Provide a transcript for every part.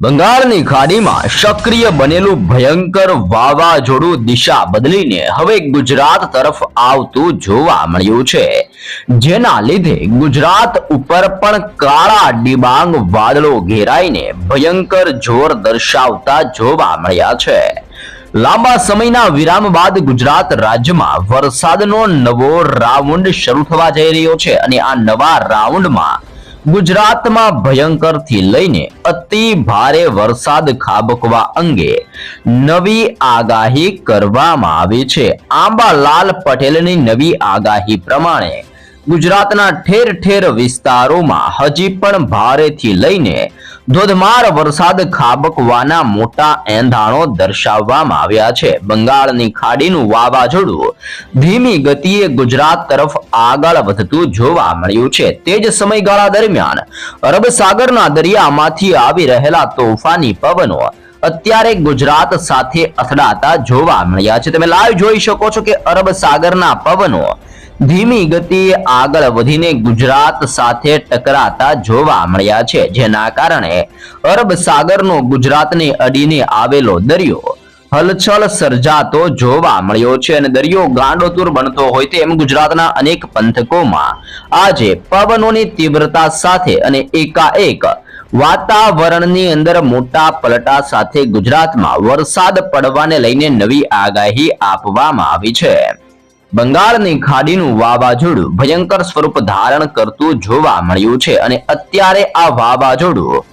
બંગાળની ખાડીમાં સક્રિય બનેલું ભયંકર વાવાઝોડું દિશા બદલીને હવે ગુજરાત તરફ આવતું જોવા મળ્યું છે. જેના લીધે ગુજરાત ઉપર પણ કાળા ડિબાંગ વાદળો ઘેરાઈને ભયંકર જોર દર્શાવતા જોવા મળ્યા છે. લાંબા સમયના વિરામ બાદ ગુજરાત રાજ્યમાં વરસાદનો નવો રાઉન્ડ શરૂ થવા જઈ રહ્યો છે અને આ નવા રાઉન્ડમાં ગુજરાતમાં ભયંકરથી લઈને અતિ ભારે વરસાદ ખાબકવા અંગે નવી આગાહી કરવામાં આવી છે. આંબાલાલ પટેલની નવી આગાહી પ્રમાણે ગુજરાતના ઠેર ઠેર વિસ્તારોમાં હજી પણ ભારેથી લઈને ધોધમાર વરસાદ ખાબકવાના મોટા એંધાણો દર્શાવવામાં આવ્યા છે. બંગાળની ખાડીનું વાવાઝોડું ધીમી ગતિએ ગુજરાત તરફ આગળ વધતું જોવા મળ્યું છે. તે જ સમયગાળા દરમિયાન અરબ સાગરના દરિયામાંથી આવી રહેલા તોફાની પવનો અત્યારે ગુજરાત સાથે અથડાતા જોવા મળ્યા છે. તમે લાઈવ જોઈ શકો છો કે અરબ સાગરના પવનો ધીમી ગતિએ આગળ વધીને ગુજરાત સાથે ટકરાતા જોવા મળ્યા છે, જેના કારણે અરબ સાગરનો ગુજરાતને અડીને આવેલો દરિયો હલચલ સર્જાતો જોવા મળ્યો છે અને દરિયો ગાંડોતુર બનતો હોય તેમ ગુજરાતના અનેક પંથકોમાં આજે પવનોની તીવ્રતા સાથે અને એકાએક વાતાવરણની અંદર મોટા પલટા સાથે ગુજરાતમાં વરસાદ પડવાને લઈને નવી આગાહી આપવામાં આવી છે. બંગાળની ખાડીનું વાવાઝોડું ભયંકર સ્વરૂપ ધારણ કરતું જોવા મળ્યું છે અને અત્યારે આ વાવાઝોડું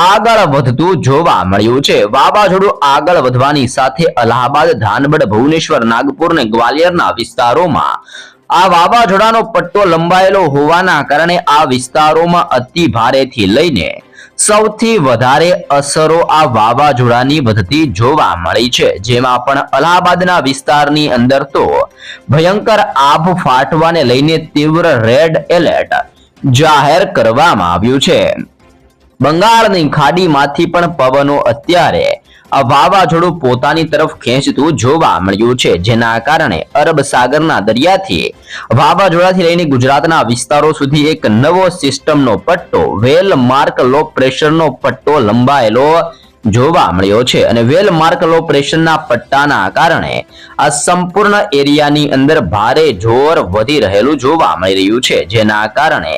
આગળ વધતું જોવા મળ્યું છે. વાવાઝોડું આગળ વધવાની સાથે અલ્હાબાદ ધાનબડ ભુવનેશ્વર, નાગપુર અને ગ્વાલિયરના વિસ્તારોમાં આ વાવાઝોડાનો પટ્ટો લંબાયેલો હોવાના કારણે આ વિસ્તારોમાં અતિ ભારેથી લઈને સૌથી વધારે અસરો આ વાવાઝોડાની વધતી જોવા મળી છે. જેમાં પણ અલ્હાબાદના વિસ્તારની અંદર તો ભયંકર આભ ફાટવાને લઈને તીવ્ર રેડ એલર્ટ જાહેર કરવામાં આવ્યું છે. બંગાળની ખાડીમાંથી પણ પવનો અત્યારે આ વાવાઝોડું પોતાની તરફ ખેંચતું જોવા મળ્યું છે, જેના કારણે અરબ સાગરના દરિયાથી વાવાઝોડાથી લઈને ગુજરાતના વિસ્તારો સુધી એક નવો સિસ્ટમનો પટ્ટો, વેલ માર્ક લો પ્રેશરનો પટ્ટો લંબાયેલો જોવા મળ્યો છે અને વેલ માર્ક લો પ્રેશરના પટ્ટાના કારણે આ સંપૂર્ણ એરિયાની અંદર ભારે જોર વધી રહેલું જોવા મળી રહ્યું છે, જેના કારણે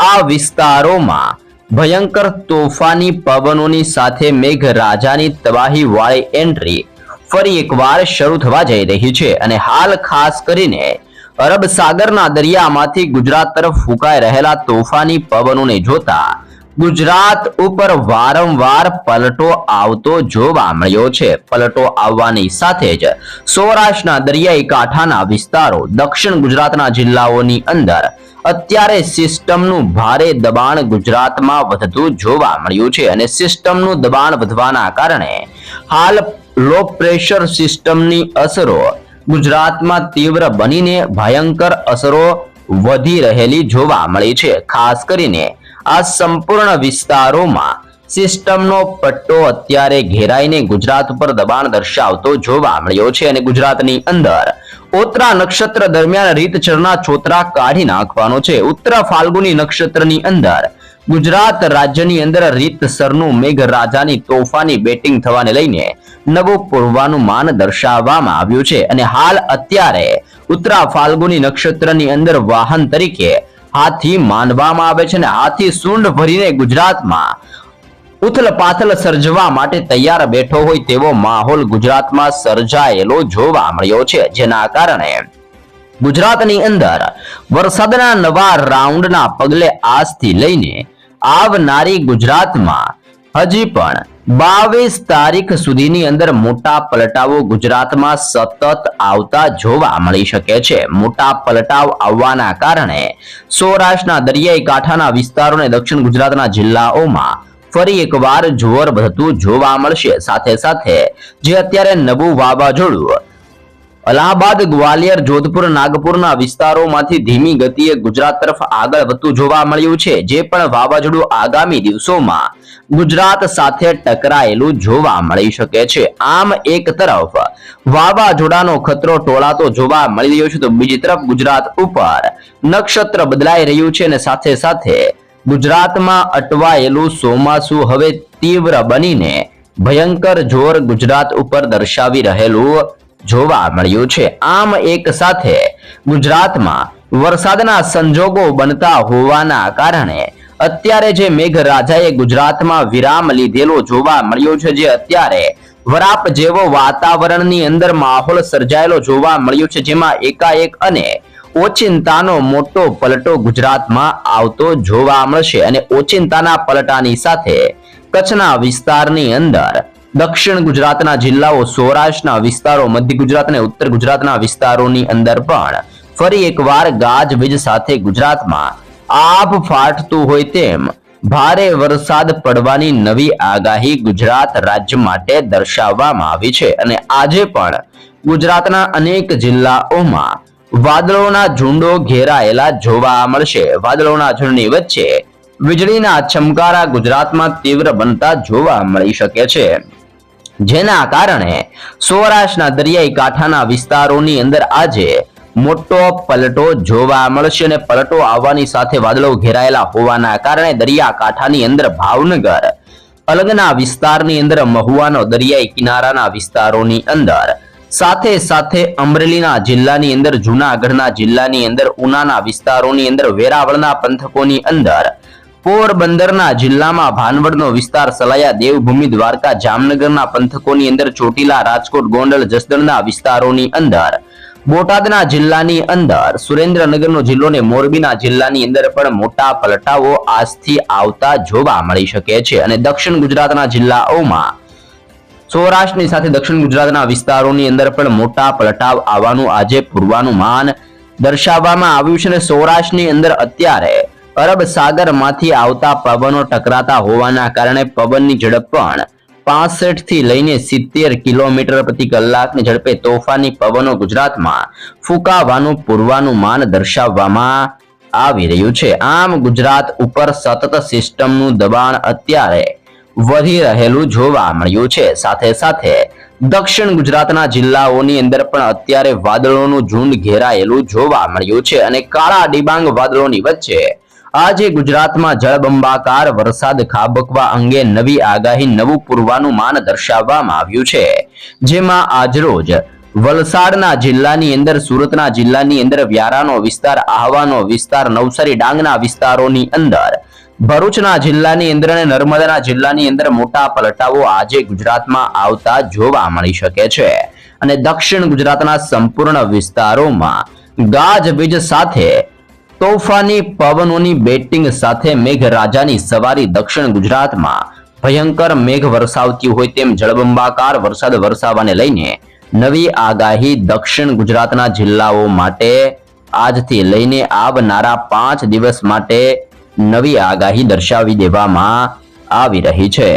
આ વિસ્તારોમાં ભયંકર તોફાની પવનોની સાથે મેઘરાજાની તબાહી વાળી એન્ટ્રી ફરી એકવાર શરૂ થવા જઈ રહી છે અને હાલ ખાસ કરીને અરબ સાગરના દરિયામાંથી ગુજરાત તરફ ફૂંકાઈ રહેલા તોફાની પવનોને જોતા ગુજરાત ઉપર વારંવાર પલટો આવતો જોવા મળ્યો છે. પલટો આવવાની સાથે જ સૌરાષ્ટ્રના દરિયાઈ કાંઠાના વિસ્તારો દક્ષિણ ગુજરાતના જિલ્લાઓની અંદર અત્યારે સિસ્ટમનું ભારે દબાણ ગુજરાતમાં વધતું જોવા મળ્યું છે અને સિસ્ટમનું દબાણ વધવાના કારણે હાલ લો પ્રેશર સિસ્ટમની અસરો ગુજરાતમાં તીવ્ર બનીને ભયંકર અસરો વધી રહેલી જોવા મળી છે. ખાસ કરીને આ સંપૂર્ણ વિસ્તારોમાં સિસ્ટમનો પટ્ટો અત્યારે ઘેરાઈને ગુજરાત ઉપર દબાણ દર્શાવતો જોવા મળ્યો છે અને ગુજરાતની અંદર ઓતરા નક્ષત્ર દરમિયાન રીતચરના છોતરા કાઢી નાખવાનો છે. ઉત્તર ફાલ્ગુની નક્ષત્રની અંદર ગુજરાત રાજ્યની અંદર રીતસરનું મેઘરાજાની તોફાની બેટિંગ થવાને લઈને નવું પૂર્વાનુમાન દર્શાવવામાં આવ્યું છે. અને હાલ અત્યારે ઉત્તરા ફાલ્ગુની નક્ષત્રની અંદર વાહન તરીકે હાથી માનવામાં આવે છે અને હાથી સૂંઢ ભરીને ગુજરાતમાં ઉથલ પાથલ સર્જવા માટે તૈયાર બેઠો હોય તેવો માહોલ ગુજરાતમાં સર્જાયેલો જોવા મળ્યો છે. જેના કારણે ગુજરાતની અંદર વરસાદના નવા રાઉન્ડના પગલે આજથી લઈને આવનારી ગુજરાતમાં હજી પણ બાવીસ તારીખ સુધીની અંદર મોટા પલટાવો ગુજરાતમાં સતત આવતા જોવા મળી શકે છે. મોટા પલટાવ આવવાના કારણે સૌરાષ્ટ્રના દરિયાઈ કાંઠાના વિસ્તારો અને દક્ષિણ ગુજરાતના જિલ્લાઓમાં ફરી એકવાર જોર વધતું જોવા મળશે. સાથે સાથે જે અત્યારે નવું વાવાઝોડું અલ્હાબાદ, ગ્વાલિયર, જોધપુર, નાગપુરના વિસ્તારોમાંથી ધીમી ગતિએ ગુજરાત તરફ આગળ વધતું જોવા મળ્યું છે, જે પણ વાવાઝોડું આગામી દિવસોમાં ગુજરાત સાથે ટકરાયેલું જોવા મળી શકે છે. આમ એક તરફ વાવાઝોડાનો ખતરો ટોળાતો જોવા મળી રહ્યો છે, તો બીજી તરફ ગુજરાત ઉપર નક્ષત્ર બદલાઈ રહ્યું છે અને સાથે સાથે ગુજરાતમાં અટવાયેલું ચોમાસું હવે તીવ્ર બનીને ભયંકર જોર ગુજરાત ઉપર દર્શાવી રહેલું જોવા મળ્યું છે. આમ એક સાથે ગુજરાતમાં વરસાદના સંજોગો બનતા હોવાના કારણે અત્યારે જે મેઘરાજાએ ગુજરાતમાં વિરામ લીધેલો જોવા મળ્યો છે, જે અત્યારે વરાપ જેવો વાતાવરણની અંદર માહોલ સર્જાયેલો જોવા મળ્યો છે, જેમાં એકાએક અને ઓચિંતાનો મોટો પલટો ગુજરાતમાં આવતો જોવા મળશે. અને ઓચિંતાના પલટાની સાથે કચ્છના વિસ્તારની અંદર દક્ષિણ ગુજરાતના જિલ્લાઓ, સૌરાષ્ટ્રના વિસ્તારો, મધ્ય ગુજરાત અને ઉત્તર ગુજરાતના વિસ્તારોની અંદર પણ ફરી એકવાર ગાજવીજ સાથે ગુજરાતમાં આભ ફાટતું હોય તેમ ભારે વરસાદ પડવાની નવી આગાહી ગુજરાત રાજ્ય માટે દર્શાવવામાં આવી છે. અને આજે પણ ગુજરાતના અનેક જિલ્લાઓમાં વાદળોના ઝુંડો ઘેરાયેલા જોવા મળશે. વાદળોના ઝુંડની વચ્ચે વીજળીના ચમકારા ગુજરાતમાં તીવ્ર બનતા જોવા મળી શકે છે. જેના કારણે સૌરાષ્ટ્રના દરિયાઈ કાંઠાના વિસ્તારોની અંદર આજે મોટો પલટો જોવા મળશે અને પલટો આવવાની સાથે વાદળો ઘેરાયેલા હોવાના કારણે દરિયાકાંઠાની અંદર ભાવનગર, અલગના વિસ્તારની અંદર મહુવાનો દરિયાઈ કિનારાના વિસ્તારોની અંદર, સાથે સાથે અમરેલીના જિલ્લાની અંદર, જૂનાગઢના જિલ્લાની અંદર, ઉનાના વિસ્તારોની અંદર, વેરાવળના પંથકોની અંદર પોરબંદરના જિલ્લામાં ભાનવડનો વિસ્તાર સલાયા દેવભૂમિ દ્વારકા જામનગરના પંથકોની અંદર ચોટીલા, રાજકોટ, ગોંડલ, જસદણના વિસ્તારોની અંદર. બોટાદના જિલ્લાની અંદર, સુરેન્દ્રનગરનો જિલ્લો ને મોરબીના જિલ્લાની અંદર પણ મોટા પલટાઓ આજથી આવતા જોવા મળી શકે છે અને દક્ષિણ ગુજરાતના જિલ્લાઓમાં સૌરાષ્ટ્રની સાથે દક્ષિણ ગુજરાતના વિસ્તારોની અંદર પણ મોટા પલટાવ આવવાનું આજે પૂર્વાનુમાન દર્શાવવામાં આવ્યું છે અને સૌરાષ્ટ્રની અંદર અત્યારે અરબ સાગરમાંથી આવતા પવનો ટકરાતા હોવાના કારણે પવનની ઝડપ પણ પાસઠથી લઈને સિત્તેર કિલોમીટર પ્રતિ કલાકની ઝડપે તોફાની પવનો ગુજરાતમાં ફૂંકાવાનું પૂર્વાનુમાન દર્શાવવામાં આવી રહ્યું છે. આમ ગુજરાત ઉપર સતત સિસ્ટમનું દબાણ અત્યારે વધી રહેલું જોવા મળ્યું છે. સાથે સાથે દક્ષિણ ગુજરાતના જિલ્લાઓની અંદર પણ અત્યારે વાદળોનું ઝુંડ ઘેરાયેલું જોવા મળ્યું છે અને કાળા ડિબાંગ વાદળોની વચ્ચે આજે ગુજરાતમાં જળબંબાકાર વરસાદ ખાબકવા અંગે નવી આગાહી નવું પૂર્વાનુમાન દર્શાવવામાં આવ્યું છે. જેમાં આજરોજ વલસાડના જિલ્લાની અંદર, સુરતના જિલ્લાની અંદર વ્યારાનો વિસ્તાર, આહવાનો વિસ્તાર, નવસારી, ડાંગના વિસ્તારોની અંદર, ભરૂચના જિલ્લાની અંદર અને નર્મદાના જિલ્લાની અંદર મોટા પલટાઓ આજે ગુજરાતમાં આવતા જોવા મળી શકે છે. અને દક્ષિણ ગુજરાતના સંપૂર્ણ વિસ્તારોમાં ગાજવીજ સાથે તોફાની પવનોની બેટિંગ સાથે મેઘરાજાની સવારી દક્ષિણ ગુજરાતમાં. ભયંકર મેઘ વરસાવતી હોય તેમ જળબંબાકાર વરસાદ વરસાવાને લઈને નવી આગાહી દક્ષિણ ગુજરાતના જિલ્લાઓ માટે આજથી લઈને આવનારા પાંચ દિવસ માટે નવી આગાહી દર્શાવી દેવામાં આવી રહી છે.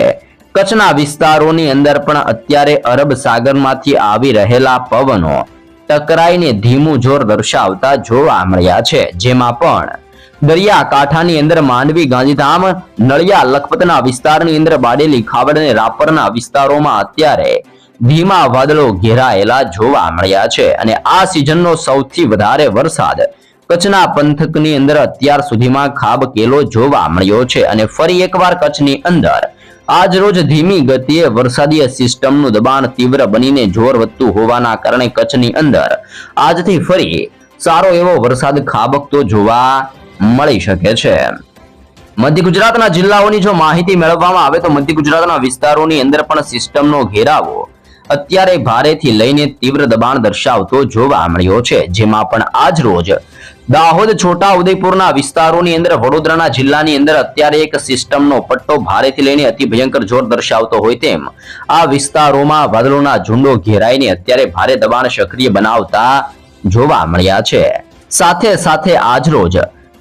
કચ્છના વિસ્તારોની અંદર પણ અત્યારે અરબ સાગરમાંથી આવી રહેલા પવનો ટકરાઈને ધીમું જોર દર્શાવતા જોવા મળ્યા છે. જેમાં પણ દરિયા કાંઠાની અંદર માંડવી, ગાંધીધામ, નળિયા, લખપતના વિસ્તારની અંદર બાડેલી ખાવડ અને રાપરના વિસ્તારોમાં અત્યારે ધીમા વાદળો ઘેરાયેલા જોવા મળ્યા છે. અને આ સિઝનનો સૌથી વધારે વરસાદ કચ્છના પંથકની અંદર અત્યાર સુધીમાં ખાબકેલો જોવા મળ્યો છે. અને ફરી એકવાર કચ્છની અંદર આજ રોજ ધીમી ગતિએ વરસાદીય સિસ્ટમનું દબાણ તીવ્ર બનીને જોર વધતું હોવાના કારણે કચ્છની અંદર આજથી ફરી સારો એવો વરસાદ ખાબકતો જોવા મળી શકે છે. મધ્ય ગુજરાતના જિલ્લાઓની જો માહિતી મેળવવામાં આવે તો મધ્ય ગુજરાતના વિસ્તારોની અંદર પણ સિસ્ટમનો ઘેરાવો અત્યારે ભારેથી લઈને તીવ્ર દબાણ દર્શાવતો જોવા મળ્યો છે, જેમાં પણ આજ રોજ દાહોદ, છોટા ઉદયપુરના વિસ્તારોની અંદર, વડોદરાના જિલ્લાની અંદર અત્યારે એક સિસ્ટમનો પટ્ટો ભારેથી લઈને અતિ ભયંકર જોર દર્શાવતો હોય તેમ આ વિસ્તારોમાં વાદળોના ઝુંડો ઘેરાઈને અત્યારે ભારે દબાણ સક્રિય બનાવતા જોવા મળ્યા છે. સાથે સાથે આજરોજ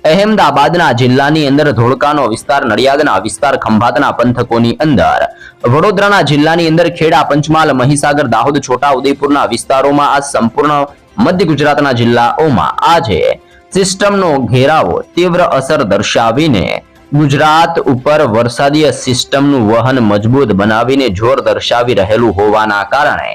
અહેમદાબાદના જિલ્લાની અંદર ધોળકાનો વિસ્તાર, નડિયાદના વિસ્તાર, ખંભાતના પંથકોની અંદર. વડોદરાના જિલ્લાની અંદર ખેડા, પંચમહાલ, મહીસાગર, દાહોદ છોટા ઉદયપુરના વિસ્તારોમાં આ સંપૂર્ણ મધ્ય ગુજરાતના જિલ્લાઓમાં આજે સિસ્ટમનો ઘેરાવો તીવ્ર અસર દર્શાવીને ગુજરાત ઉપર વરસાદીય સિસ્ટમનું વહન મજબૂત બનાવીને જોર દર્શાવી રહેલું હોવાના કારણે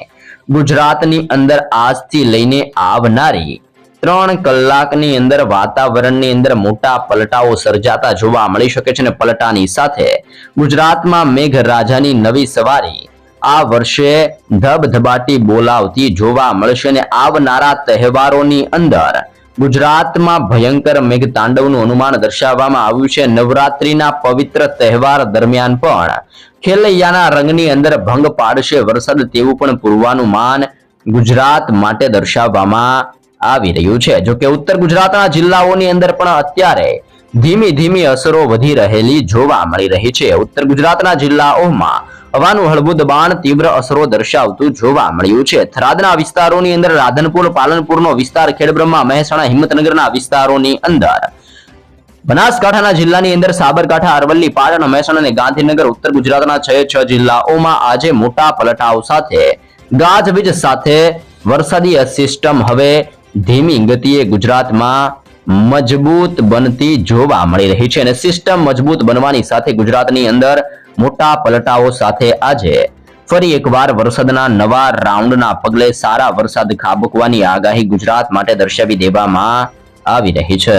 ગુજરાતની અંદર આજથી લઈને આવનારી ત્રણ કલાકની અંદર વાતાવરણની અંદર મોટા પલટાઓ સર્જાતા જોવા મળી શકે છે અને પલટાની સાથે ગુજરાતમાં મેઘરાજાની નવી સવારી આ વર્ષે ધબધબાટી બોલાવતી જોવા મળશે અને આવનારા તહેવારોની અંદર ગુજરાતમાં ભયંકર મેઘતાંડવનું અનુમાન દર્શાવવામાં આવ્યું છે. નવરાત્રીના પવિત્ર તહેવાર દરમિયાન પણ ખેલૈયાના રંગની અંદર ભંગ પાડશે વરસાદ તેવું પણ પૂર્વાનુમાન ગુજરાત માટે દર્શાવવામાં આવી રહ્યું છે. જોકે ઉત્તર ગુજરાતના જિલ્લાઓની અંદર પણ અત્યારે ધીમી ધીમી અસરો વધી રહેલી જોવા મળી રહી છે. ઉત્તર ગુજરાતના જિલ્લાઓમાં હવાનું હળવું દબાણ તીવ્ર અસરો દર્શાવતું જોવા મળ્યું છે. થરાદના વિસ્તારોની અંદર રાધનપુર, પાલનપુરનો વિસ્તાર, ખેડબ્રહ્મા, મહેસાણા, હિંમતનગરના વિસ્તારોની અંદર બનાસકાંઠાના જિલ્લાની અંદર સાબરકાંઠા, અરવલ્લી, પાટણ, મહેસાણા અને ગાંધીનગર, ઉત્તર ગુજરાતના છ છ જિલ્લાઓમાં આજે મોટા પલટાવ સાથે ગાજવીજ સાથે વરસાદી સિસ્ટમ હવે ધીમી ગતિએ ગુજરાતમાં મજબૂત બનતી જોવા મળી રહી છે અને સિસ્ટમ મજબૂત બનવાની સાથે ગુજરાતની અંદર મોટા પલટાઓ સાથે આજે ફરી એકવાર વરસાદના નવા રાઉન્ડના પગલે સારા વરસાદ ખાબકવાની આગાહી ગુજરાત માટે દર્શાવી દેવામાં આવી રહી છે.